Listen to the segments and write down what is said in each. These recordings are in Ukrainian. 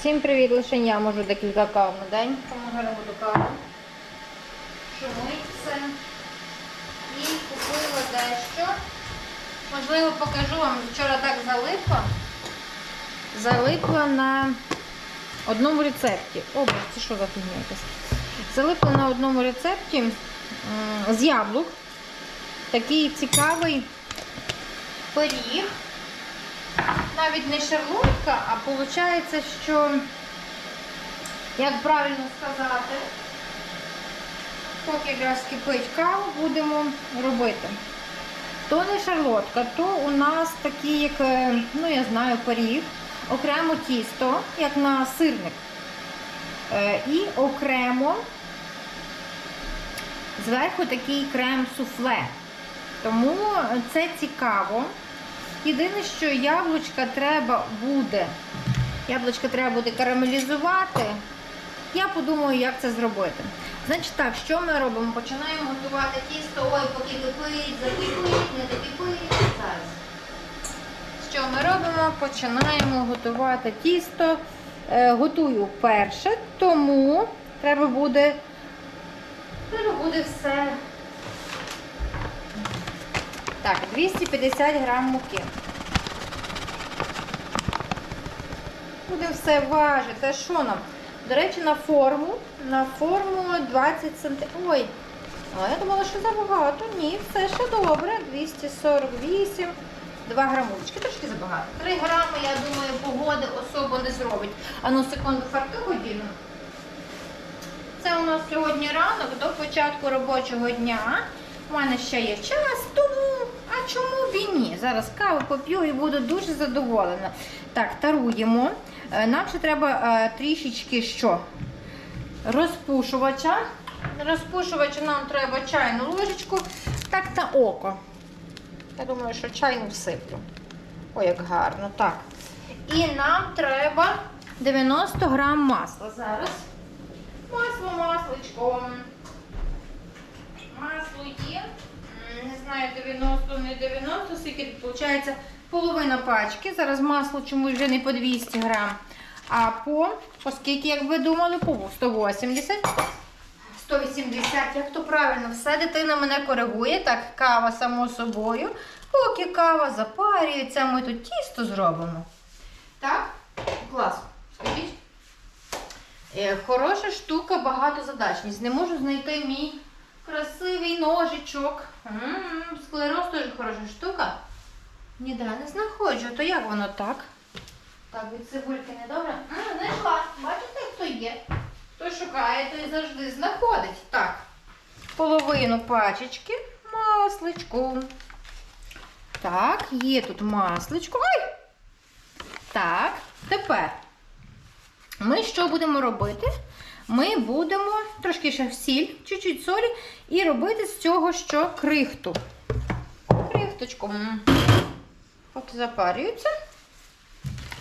Всім привіт, лише я можу декілька кав на день. Помагаю до каву. Шумить. І купила дещо. Можливо, покажу вам. Вчора так залипла. Залипла на одному рецепті. О, це що за фігня якась? Залипла на одному рецепті з яблук. Такий цікавий пиріг. Навіть не шарлотка, а виходить, що, як правильно сказати, поки якраз кипить каву, будемо робити. То не шарлотка, то у нас такий, як, е, ну я знаю, пиріг, окремо тісто, як на сирник. Е, І окремо зверху такий крем-суфле. Тому це цікаво. Єдине, що яблучка треба буде. Яблучка треба буде карамелізувати. Я подумаю, як це зробити. Значить так, що ми робимо? Починаємо готувати тісто. Ой, поки кипить, закипить, не закипить. Зараз. Що ми робимо? Починаємо готувати тісто. Е, готую вперше, тому треба буде, треба буде все. Так, 250 грам муки. Будемо все важити. А що нам? До речі, на форму. На форму 20 см. Ой, а я думала, що забагато. Ні, все ще добре. 248, 2 грамовочки. Трошки забагато. 3 грами, я думаю, погоди особо не зробить. А ну секунду фарту годину. Це у нас сьогодні ранок до початку робочого дня. У мене ще є час, чому б і ні? Зараз каву поп'ю і буду дуже задоволена. Так, таруємо. Е, Нам ще треба е, трішечки що? Розпушувача. Розпушувача нам треба чайну ложечку, так на око. Я думаю, що чайну всиплю. Ой, як гарно. Так. І нам треба 90 грам масла зараз. Масло масличком. Масло є. Не знаю, 90, не 90, скільки виходить половина пачки. Зараз масло чомусь вже не по 200 грам. А по, по скільки, як ви думали, по 180. 180, як то правильно, все дитина мене коригує. Так, кава само собою. Поки кава запарюється, ми тут тісто зробимо. Так? Клас. Скажіть. Е, Хороша штука, багатозадачність. Не можу знайти мій красивий ножичок. М, Склероз теж хороша штука. Ніде не знаходжу. То як воно так? Так, від цибульки не добре. Знайшла. Бачите, хто є? Хто шукає, той завжди знаходить. Так. Половину пачечки масличку. Так, є тут масличко. Ой! Так, тепер. Ми що будемо робити? Ми будемо трошки ще сіль, чуть-чуть солі, і робити з цього що крихту. Крихточку. Поки запарюється.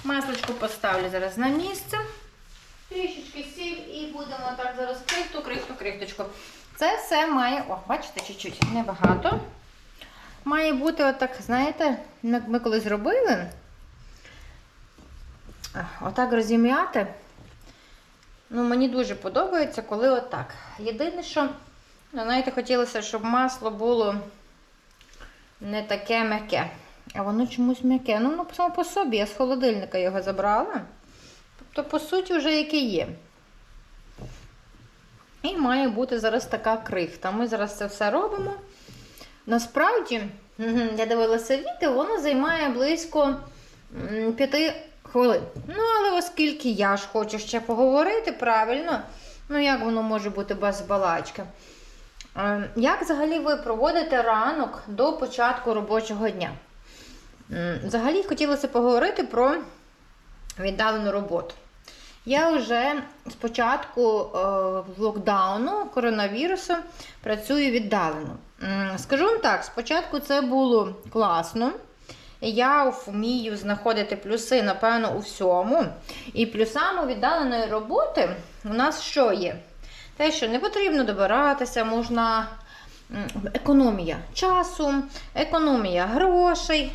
Масличку поставлю зараз на місце. Трішечки сіль і будемо так зараз крихту, крихту, крихточку. Це все має, о, бачите, чуть-чуть, небагато. Має бути отак, знаєте, ми, коли зробили, отак розім'яти. Ну, мені дуже подобається, коли отак. Єдине, що, ну, знаєте, хотілося, щоб масло було не таке м'яке. А воно чомусь м'яке. Ну, воно само по собі, я з холодильника його забрала. Тобто, по суті, вже яке є. І має бути зараз така крихта. Ми зараз це все робимо. Насправді, я дивилася відео, воно займає близько 5 хвилин. Ну, але оскільки я ж хочу ще поговорити правильно, ну як воно може бути без балачки? Е, Як взагалі ви проводите ранок до початку робочого дня? Взагалі хотілося поговорити про віддалену роботу. Я вже з початку е, локдауну коронавірусу працюю віддалено. Скажу вам так, спочатку це було класно. Я вмію знаходити плюси, напевно, у всьому. І плюсами віддаленої роботи у нас що є? Те, що не потрібно добиратися, можна економія часу, економія грошей.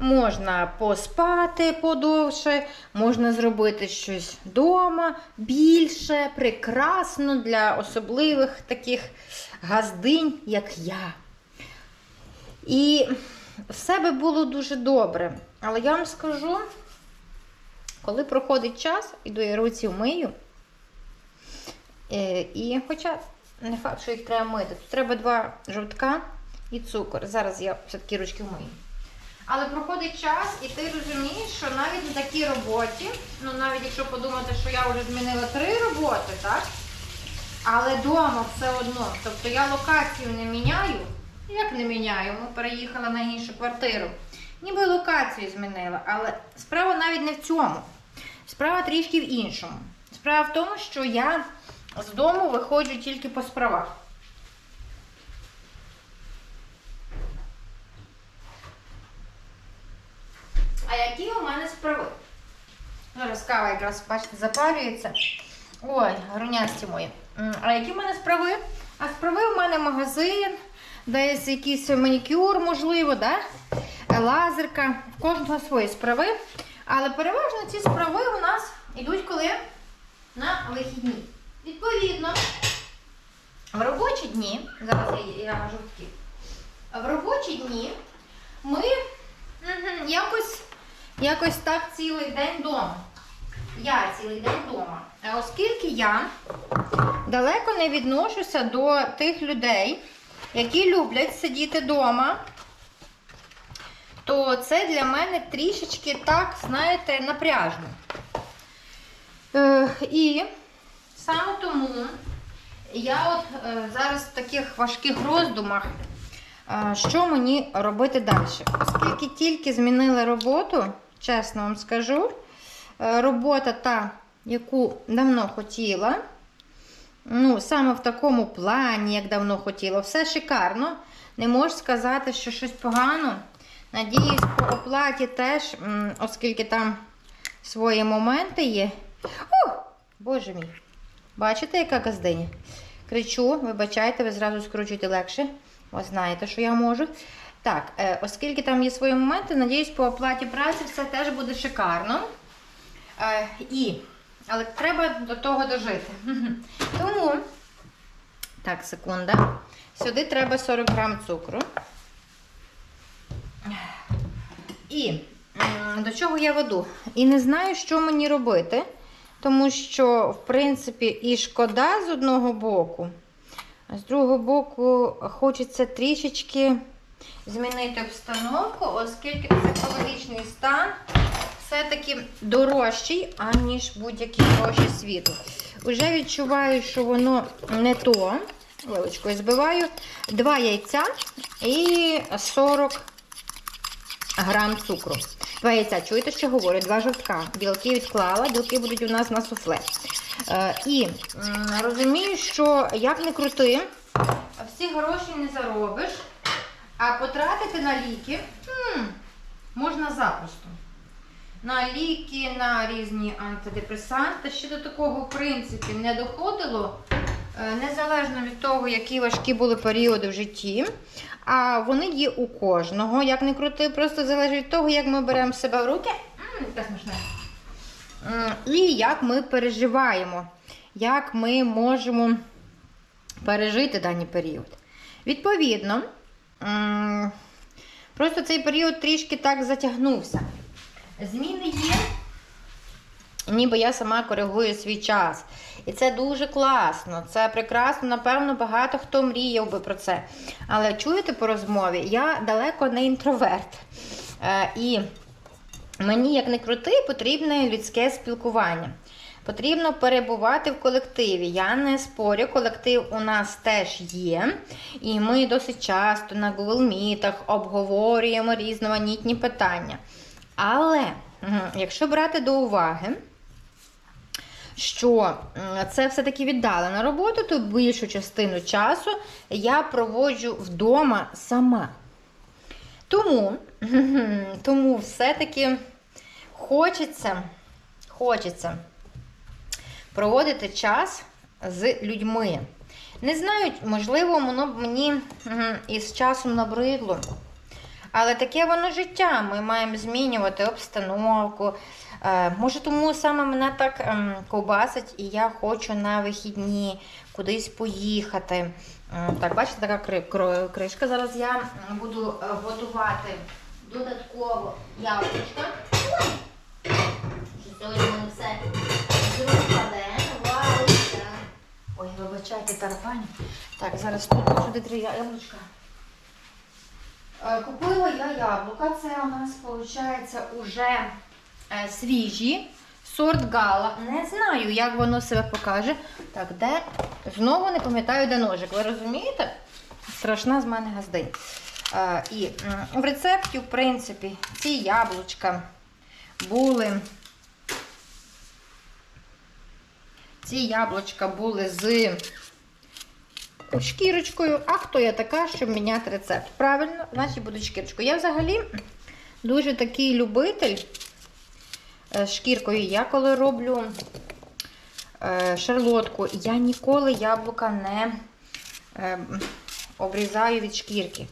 можна поспати подовше, можна зробити щось вдома більше, прекрасно для особливих таких газдинь, як я. І все би було дуже добре. Але я вам скажу, коли проходить час, іду я руці вмию. Е, І хоча не факт, що їх треба мити. Тут треба два жовтка і цукор. Зараз я все-таки ручки вмию. Але проходить час, і ти розумієш, що навіть на такій роботі, ну навіть якщо подумати, що я вже змінила три роботи, так? Але вдома все одно. Тобто я локацію не міняю. Як не міняю? Ми переїхали на іншу квартиру. Ніби локацію змінила, але справа навіть не в цьому. Справа трішки в іншому. Справа в тому, що я з дому виходжу тільки по справах. А які у мене справи? Зараз кава якраз, бачите, запалюється. Ой, грунясті мої. А які в мене справи? А справи в мене магазин, десь якийсь манікюр, можливо, да? Лазерка. В кожного свої справи. Але переважно ці справи у нас йдуть коли на вихідні. Відповідно, в робочі дні, зараз я, я жовтки, в робочі дні ми якось, якось так цілий день вдома. Я цілий день вдома. Оскільки я далеко не відношуся до тих людей, які люблять сидіти вдома, то це для мене трішечки так, знаєте, напряжно. Е, і саме тому я от е, зараз в таких важких роздумах, е, що мені робити далі. Оскільки тільки змінила роботу, чесно вам скажу, е, робота та, яку давно хотіла, ну, саме в такому плані, як давно хотіла, все шикарно. Не можу сказати, що щось погано. Надіюсь, по оплаті теж, оскільки там свої моменти є. О, боже мій. Бачите, яка газдиня? Кричу, вибачайте, ви зразу скручуєте легше. Ви знаєте, що я можу. Так, е, оскільки там є свої моменти, надіюсь, по оплаті праці все теж буде шикарно. Е, і, але треба до того дожити. Тому, так, секунда. Сюди треба 40 грам цукру. І до чого я веду? І не знаю, що мені робити, тому що, в принципі, і шкода з одного боку, а з другого боку, хочеться трішечки змінити обстановку, оскільки психологічний стан все-таки дорожчий, аніж будь-які гроші світу. Уже відчуваю, що воно не то. Вилочкою збиваю. Два яйця і 40 грам цукру. Два яйця, чуєте, що говорю? Два жовтка. Білки відклала, білки будуть у нас на суфле. Е, і м, розумію, що як не крути, всі гроші не заробиш, а потратити на ліки м, можна запросто. На ліки, на різні антидепресанти. Ще до такого, в принципі, не доходило. Е, Незалежно від того, які важкі були періоди в житті. А вони є у кожного, як не крути, просто залежить від того, як ми беремо себе в руки. М. І як ми переживаємо, як ми можемо пережити даний період. Відповідно, просто цей період трішки так затягнувся. Зміни є, ніби я сама коригую свій час. І це дуже класно, це прекрасно. Напевно, багато хто мріяв би про це. Але чуєте по розмові, я далеко не інтроверт. Е, і мені, як не крути, потрібне людське спілкування. Потрібно перебувати в колективі. Я не спорю, колектив у нас теж є. І ми досить часто на Google Meetах обговорюємо різноманітні питання. Але якщо брати до уваги, що це все-таки віддалена робота, то більшу частину часу я проводжу вдома сама. Тому, тому все-таки хочеться, хочеться проводити час з людьми. Не знаю, можливо, воно б мені із часом набридло. Але таке воно життя. Ми маємо змінювати обстановку. Е, може, тому саме мене так ем, ковбасить, і я хочу на вихідні кудись поїхати. Так, бачите, така кришка. Зараз я буду е, готувати додатково яблучка. Ой! Сьогодні все. Валиться. Ой, вибачайте, тарапані. Так, зараз тут сюди три яблучка. Е, Купила я яблука. Це у нас виходить уже е, свіжі. Сорт гала. Не знаю, як воно себе покаже. Так, де? Знову не пам'ятаю, де ножик. Ви розумієте? Страшна з мене газдень. І в рецепті, в принципі, ці яблучка були. Ці яблучка були з шкірочкою. А хто я така, щоб міняти рецепт? Правильно, значить буде шкірочкою. Я взагалі дуже такий любитель е, з шкіркою. Я коли роблю е, шарлотку, я ніколи яблука не е, обрізаю від шкірки.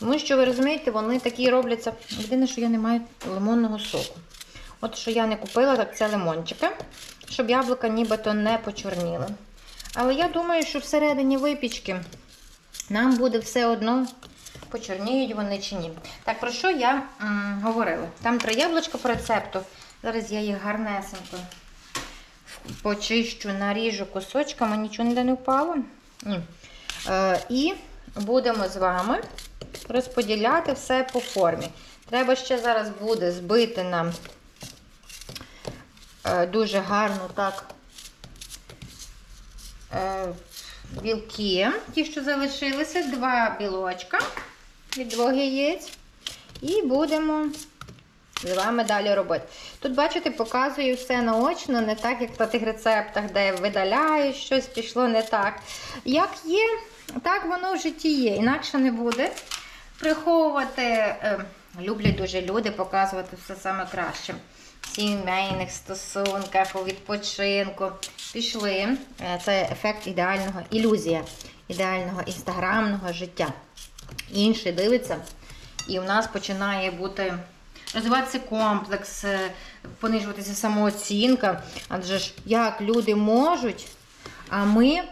Тому що, ви розумієте, вони такі робляться. Єдине, що я не маю лимонного соку. От що я не купила, так це лимончики, щоб яблука нібито не почорніли. Але я думаю, що всередині випічки нам буде все одно, почорніють вони чи ні. Так, про що я говорила? Там три яблучка по рецепту. Зараз я їх гарнесенько почищу, наріжу кусочками, нічого ніде не впало. Ні. Е, і будемо з вами розподіляти все по формі. Треба ще зараз буде збити нам е, дуже гарно так білки, ті, що залишилися, два білочка від двох яєць. І будемо з вами далі робити. Тут, бачите, показую все наочно, не так, як на тих рецептах, де видаляю, щось пішло не так. Як є, так воно в житті є. Інакше не буде. Приховувати, е, люблять дуже люди показувати все саме краще. Сімейних стосунках, у відпочинку. Пішли. Е, Це ефект ідеального, ілюзія ідеального інстаграмного життя. Інший дивиться, і в нас починає бути розвиватися комплекс, е, понижуватися самооцінка. Адже ж як люди можуть, а ми,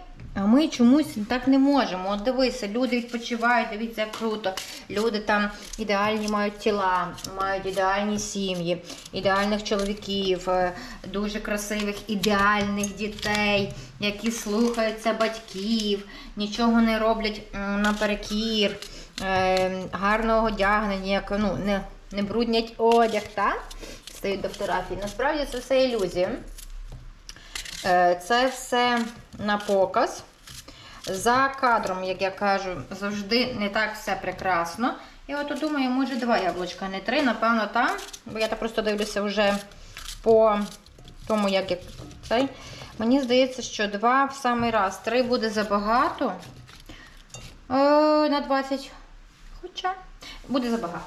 а ми чомусь так не можемо. От дивися, люди відпочивають, дивіться, як круто. Люди там ідеальні мають тіла, мають ідеальні сім'ї, ідеальних чоловіків, е, дуже красивих, ідеальних дітей, які слухаються батьків, нічого не роблять наперекір, е, гарного одягнення, ну, не, не бруднять одяг, так? Стають до фотографії. Насправді це все ілюзія. Е, Це все на показ. За кадром, як я кажу, завжди не так все прекрасно. Я от думаю, може два яблучка, не три, напевно, там. Бо я так просто дивлюся вже по тому, як я цей. Мені здається, що два в самий раз. Три буде забагато. Е, на 20. Хоча буде забагато.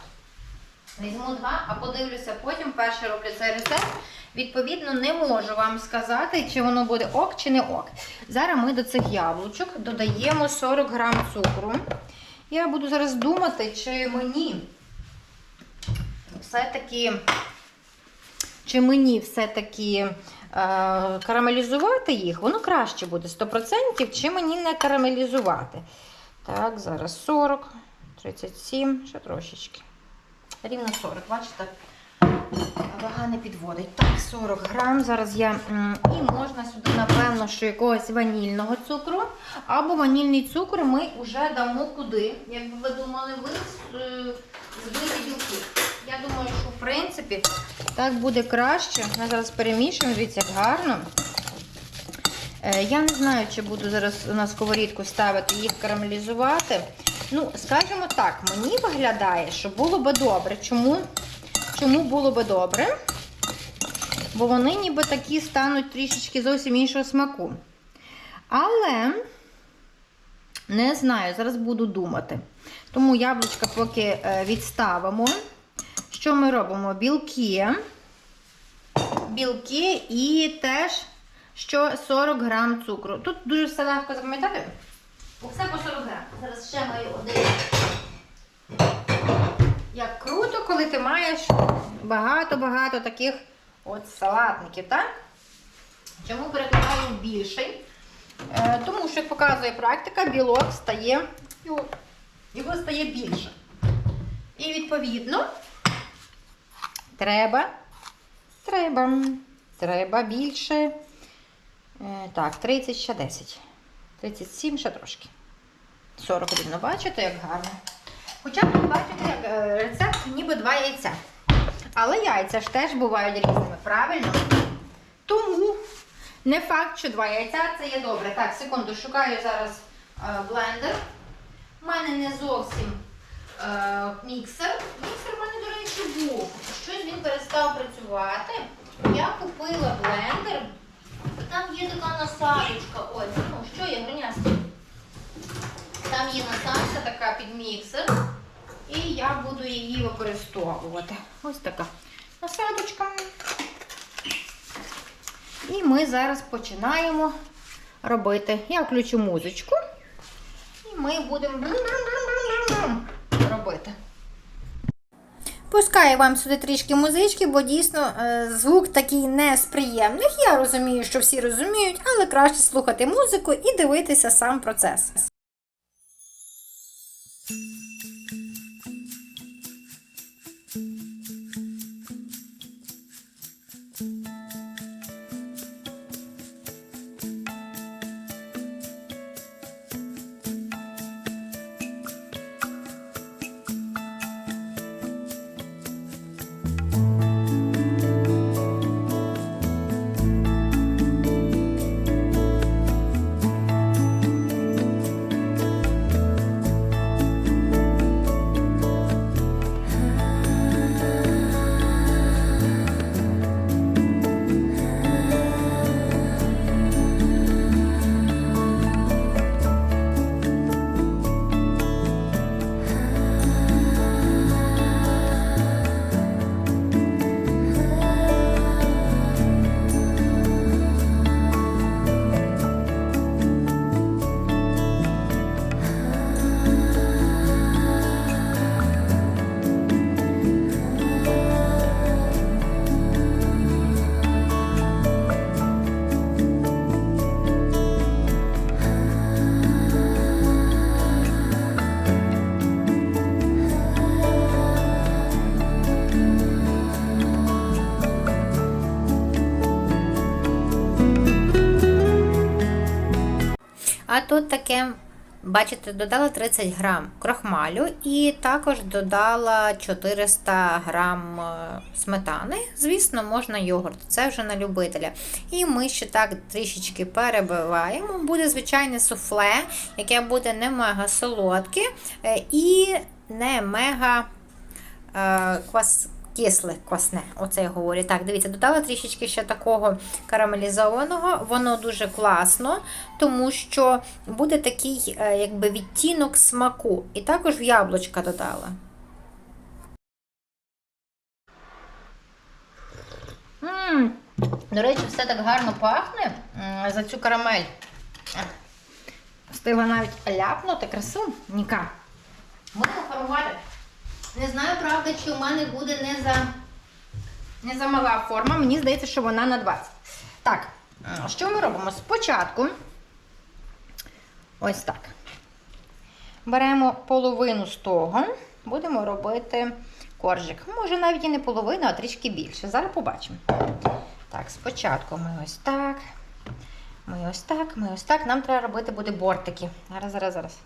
Візьму два, а подивлюся потім. Перше роблю цей рецепт. Відповідно, не можу вам сказати, чи воно буде ок, чи не ок. Зараз ми до цих яблучок додаємо 40 грам цукру. Я буду зараз думати, чи мені все-таки, чи мені все-таки е, карамелізувати їх, воно краще буде 100%, чи мені не карамелізувати. Так, зараз 40, 37, ще трошечки. Рівно 40, бачите? Вага не підводить. Так, 40 грам. Зараз я. І можна сюди, напевно, що якогось ванільного цукру. Або ванільний цукор ми вже дамо куди. Як би ви думали, ви з- е, збиті білки. Я думаю, що в принципі так буде краще. Ми зараз перемішуємо, дивіться, як гарно. Е, Я не знаю, чи буду зараз на сковорідку ставити їх карамелізувати. Ну, скажімо так, мені виглядає, що було би добре. Чому? Чому було би добре? Бо вони ніби такі стануть трішечки зовсім іншого смаку. Але не знаю, зараз буду думати. Тому яблучка поки е, відставимо. Що ми робимо? Білки. Білки і теж що 40 грам цукру. Тут дуже все легко запам'ятати. Все по 40 грам. Зараз ще маю один. Коли ти маєш багато-багато таких от салатників, так? Чому перекладаю більший? Е, тому що, як показує практика, білок стає, його, стає більше. І відповідно треба, треба, треба більше. Е, так, 30 ще 10. 37 ще трошки. 40 рівно, бачите, як гарно. Хоча тут бачите, як е, рецепт ніби два яйця. Але яйця ж теж бувають різними, правильно? Тому не факт, що два яйця це є добре. Так, секунду, шукаю зараз е, блендер. У мене не зовсім е, міксер. Міксер в мене, до речі, був. Щось він перестав працювати. Я купила блендер. Там є така насадочка. Ось, ну що є, гринясті? Там є насадка така під міксер. І я буду її використовувати. Ось така насадочка. І ми зараз починаємо робити. Я включу музичку. І ми будемо робити. Пускаю вам сюди трішки музички, бо дійсно е, звук такий не з приємних. Я розумію, що всі розуміють, але краще слухати музику і дивитися сам процес. Thank you. А тут таке, бачите, додала 30 грам крохмалю і також додала 400 грам е, сметани. Звісно, можна йогурт, це вже на любителя. І ми ще так трішечки перебиваємо. Буде звичайне суфле, яке буде не мега солодке е, і не мега е, квас. Кисле, квасне, оце я говорю. Так, дивіться, додала трішечки ще такого карамелізованого, воно дуже класно, тому що буде такий е, якби відтінок смаку. І також в яблучка додала. М, До речі, все так гарно пахне за цю карамель. Встигла навіть ляпнути красу. Ніка. Будемо формувати. Не знаю, правда, чи у мене буде не за, не за мала форма. Мені здається, що вона на 20. Так, що ми робимо? Спочатку ось так. Беремо половину з того, будемо робити коржик. Може навіть і не половину, а трішки більше. Зараз побачимо. Так, спочатку ми ось так. Ми ось так, ми ось так. Нам треба робити буде бортики. Зараз, зараз, зараз.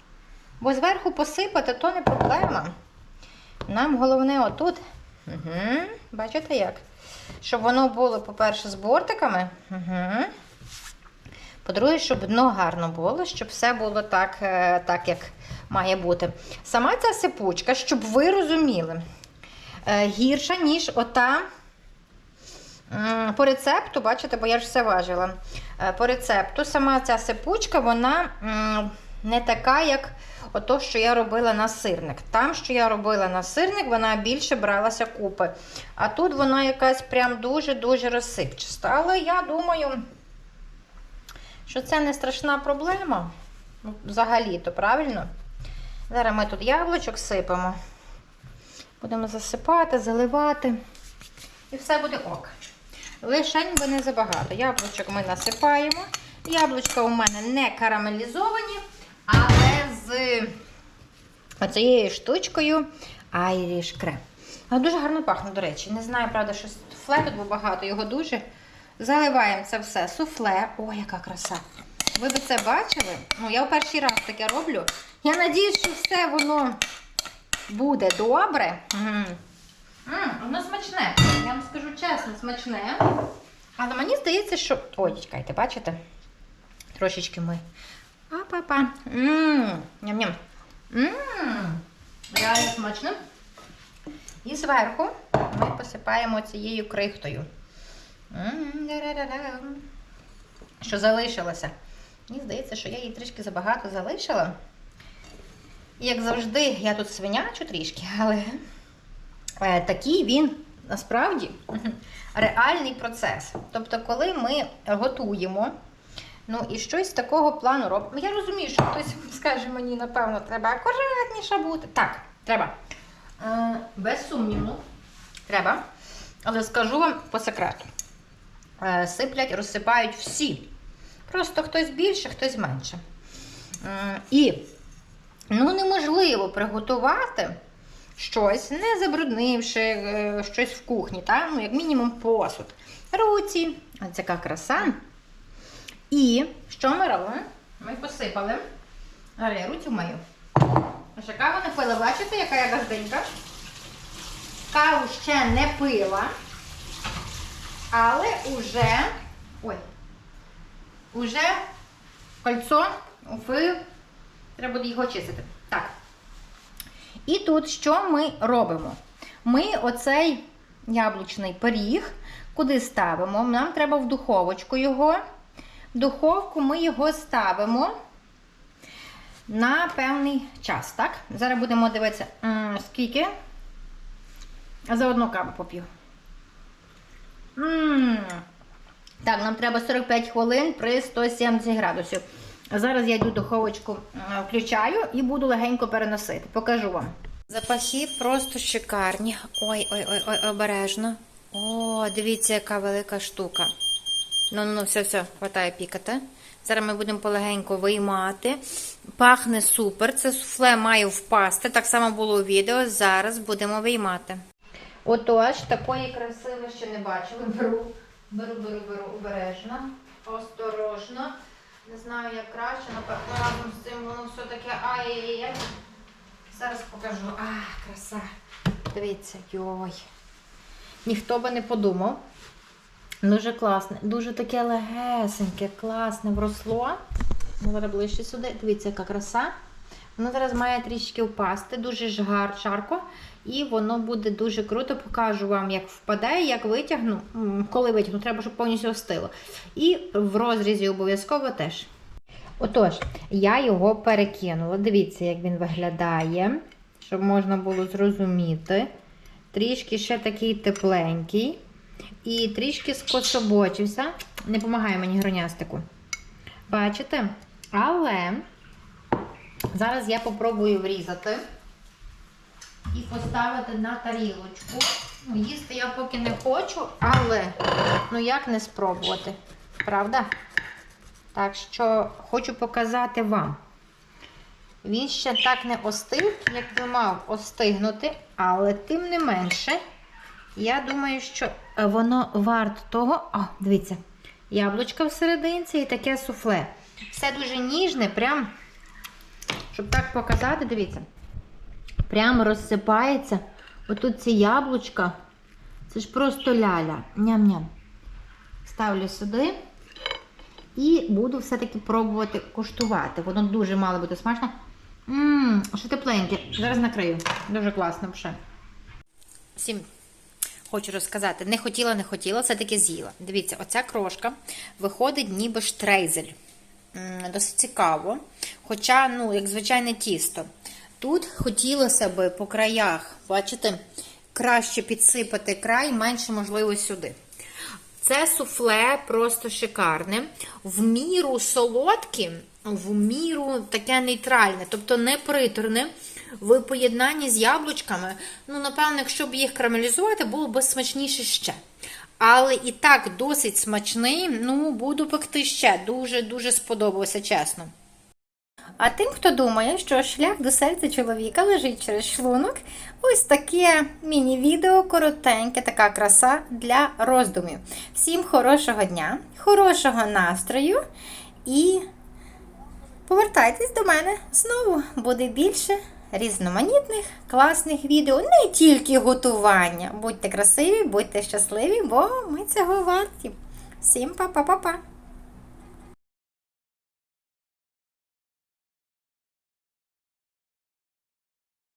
Бо зверху посипати то не проблема. Нам головне отут. Угу. Бачите як? Щоб воно було, по-перше, з бортиками. Угу. По-друге, щоб дно гарно було, щоб все було так, е, так, як має бути. Сама ця сипучка, щоб ви розуміли, е, гірша, ніж ота. По рецепту, бачите, бо я ж все важила. Е, По рецепту сама ця сипучка, вона не така, як ото, що я робила на сирник. Там, що я робила на сирник, вона більше бралася купи. А тут вона якась прям дуже-дуже розсипчаста. Але я думаю, що це не страшна проблема. Взагалі-то, правильно? Зараз ми тут яблучок сипемо. Будемо засипати, заливати. І все буде ок. Лишень би не забагато. Яблучок ми насипаємо. Яблучка у мене не карамелізовані, але з оцією штучкою Irish Creme. Дуже гарно пахне, до речі. Не знаю, правда, що суфле тут, бо багато його дуже. Заливаємо це все суфле. Ой, яка краса! Ви би це бачили? Ну, я в перший раз таке роблю. Я надіюсь, що все воно буде добре. М. М, воно смачне. Я вам скажу чесно, смачне. Але мені здається, що. Ой, чекайте, бачите? Трошечки ми. Па-па-па. Ням-ням. Реально смачно. І зверху ми посипаємо цією крихтою. Що залишилося. Мені здається, що я її трішки забагато залишила. І, Як завжди, я тут свинячу трішки, але е, такий він насправді реальний процес. Тобто, коли ми готуємо, ну і щось такого плану робимо. Я розумію, що хтось скаже мені, напевно, треба акуратніше бути. Так, треба. Е, без сумніву, треба. Але скажу вам по секрету. Е, сиплять, розсипають всі. Просто хтось більше, хтось менше. М, І ну, неможливо приготувати щось, не забруднивши е, щось в кухні, та? ну, як мінімум посуд. Руці, ось яка краса. І що ми робимо? Ми посипали. Я руці мию. Ось каву не пила, бачите, яка я газденька? Каву ще не пила, але уже. Ой, уже кольцо в... Треба буде його чистити. Так. І тут що ми робимо? Ми оцей яблучний пиріг, куди ставимо? Нам треба в духовочку його. Духовку ми його ставимо на певний час, так? Зараз будемо дивитися, скільки. За одну каву поп'ю. Так, нам треба 45 хвилин при 170 градусів. Зараз я йду духовочку включаю і буду легенько переносити. Покажу вам. Запахи просто шикарні. Ой, ой, ой, ой, обережно. О, дивіться, яка велика штука. Ну, ну, все, все, хватає пікати. Зараз ми будемо полегенько виймати. Пахне супер. Це суфле має впасти. Так само було у відео. Зараз будемо виймати. Отож, такої краси ви ще не бачили. Беру, беру, беру, беру обережно, осторожно. Не знаю, як краще, напевно, разом з цим воно все таке ай-яй-яй. Зараз покажу. А, краса. Дивіться, йой. Ніхто би не подумав. Дуже класне, дуже таке легесеньке, класне вросло. Зараз ближче сюди. Дивіться, яка краса. Воно зараз має трішки впасти, дуже жгар, жарко. І воно буде дуже круто. Покажу вам, як впадає, як витягну. Коли витягну, треба, щоб повністю остило. І в розрізі обов'язково теж. Отож, я його перекинула. Дивіться, як він виглядає, щоб можна було зрозуміти. Трішки ще такий тепленький. І трішки скособочився. Не допомагає мені гронястику. Бачите? Але зараз я попробую врізати і поставити на тарілочку. Ну, їсти я поки не хочу, але ну як не спробувати? Правда? Так що хочу показати вам. Він ще так не остив, як би мав остигнути, але тим не менше, я думаю, що е, воно варто того. О, дивіться, яблучко всерединці і таке суфле. Все дуже ніжне, прям, щоб так показати, дивіться. Прямо розсипається. Отут ці яблучка. Це ж просто ляля. Ням-ням. Ставлю сюди. І буду все-таки пробувати куштувати. Воно дуже мало буде смачно. Ммм, що тепленьке. Зараз накрию. Дуже класно вже. Всім хочу розказати. Не хотіла, не хотіла, все-таки з'їла. Дивіться, оця крошка виходить ніби штрейзель. Досить цікаво. Хоча, ну, як звичайне тісто. Тут хотілося би по краях, бачите, краще підсипати край, менше, можливо, сюди. Це суфле просто шикарне. В міру солодке, в міру таке нейтральне, тобто не приторне. В поєднанні з яблучками. Ну, напевно, якщо б їх карамелізувати, було б смачніше ще. Але і так досить смачний. Ну, буду пекти ще. Дуже-дуже сподобався, чесно. А тим, хто думає, що шлях до серця чоловіка лежить через шлунок, ось таке міні-відео, коротеньке, така краса для роздумів. Всім хорошого дня, хорошого настрою і повертайтесь до мене знову. Буде більше різноманітних, класних відео, не тільки готування. Будьте красиві, будьте щасливі, бо ми цього варті. Всім па-па-па-па!